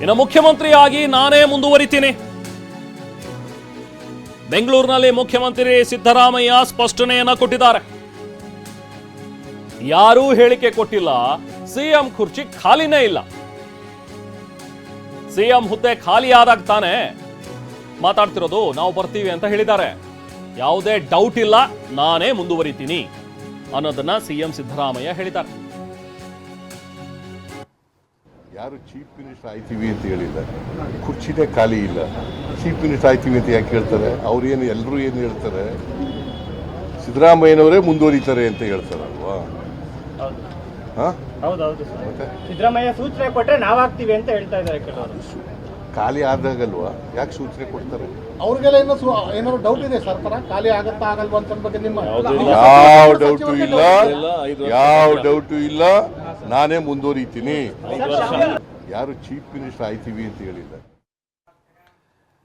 ಇನ್ನು ಮುಖ್ಯಮಂತ್ರಿಯಾಗಿ ನಾನೇ ಮುಂದುವರಿತೀನಿ. ಬೆಂಗಳೂರಿನಲ್ಲಿ ಮುಖ್ಯಮಂತ್ರಿ ಸಿದ್ದರಾಮಯ್ಯ ಸ್ಪಷ್ಟನೆಯನ್ನ ಕೊಟ್ಟಿದ್ದಾರೆ. ಯಾರೂ ಹೇಳಿಕೆ ಕೊಟ್ಟಿಲ್ಲ, ಸಿಎಂ ಕುರ್ಚಿ ಖಾಲಿನೇ ಇಲ್ಲ. ಸಿಎಂ ಹುದ್ದೆ ಖಾಲಿ ಆದಾಗ ತಾನೇ ಮಾತಾಡ್ತಿರೋದು ನಾವು ಬರ್ತೀವಿ ಅಂತ ಹೇಳಿದ್ದಾರೆ. ಯಾವುದೇ ಡೌಟ್ ಇಲ್ಲ, ನಾನೇ ಮುಂದುವರಿತೀನಿ ಅನ್ನೋದನ್ನ ಸಿಎಂ ಸಿದ್ದರಾಮಯ್ಯ ಹೇಳಿದ್ದಾರೆ. ಯಾರು ಚೀಫ್ ಮಿನಿಸ್ಟರ್ ಆಯ್ತೀವಿ ಅಂತ ಹೇಳಿಲ್ಲ. ಕುರ್ಚಿನೇ ಖಾಲಿ ಇಲ್ಲ. ಚೀಫ್ ಮಿನಿಸ್ಟರ್ ಆಯ್ತೀವಿ ಅಂತ ಯಾಕೆ ಹೇಳ್ತಾರೆ? ಅವ್ರು ಏನು ಎಲ್ಲರೂ ಏನು ಹೇಳ್ತಾರೆ? ಸಿದ್ದರಾಮಯ್ಯನವರೇ ಮುಂದುವರಿತಾರೆ ಅಂತ ಹೇಳ್ತಾರಲ್ವಾ? ಹಾ? ಸಿದ್ದರಾಮಯ್ಯ ಸೂಚನೆ ಕೊಟ್ಟರೆ ನಾವಾಗ್ತೀವಿ ಅಂತ ಹೇಳ್ತಾ ಇದ್ದಾರೆ ಕೆಲವರು. ಖಾಲಿ ಆದಾಗಲ್ವಾ? ಯಾಕೆ ಸೂಚನೆ ಕೊಡ್ತಾರೆ? ಅವ್ರಿಗೆಲ್ಲ ಏನೋ ಸು- ಏನಾದ್ರು ಡೌಟ್ ಇದೆ ಸರ್ ತರ ಖಾಲಿ ಆಗತ್ತಾ ಆಗಲ್ವಾ ಅಂತ ಬಗ್ಗೆ ನಿಮ್ಮ ಯಾವ ಡೌಟು ಇಲ್ಲ. ಯಾವ ಡೌಟು ಇಲ್ಲ. ನಾನೇ ಮುಂದುವರಿತೀನಿ. ಯಾರು ಚೀಫ್ ಮಿನಿಸ್ಟರ್ ಆಯ್ತೀವಿ ಅಂತ ಹೇಳಿಲ್ಲ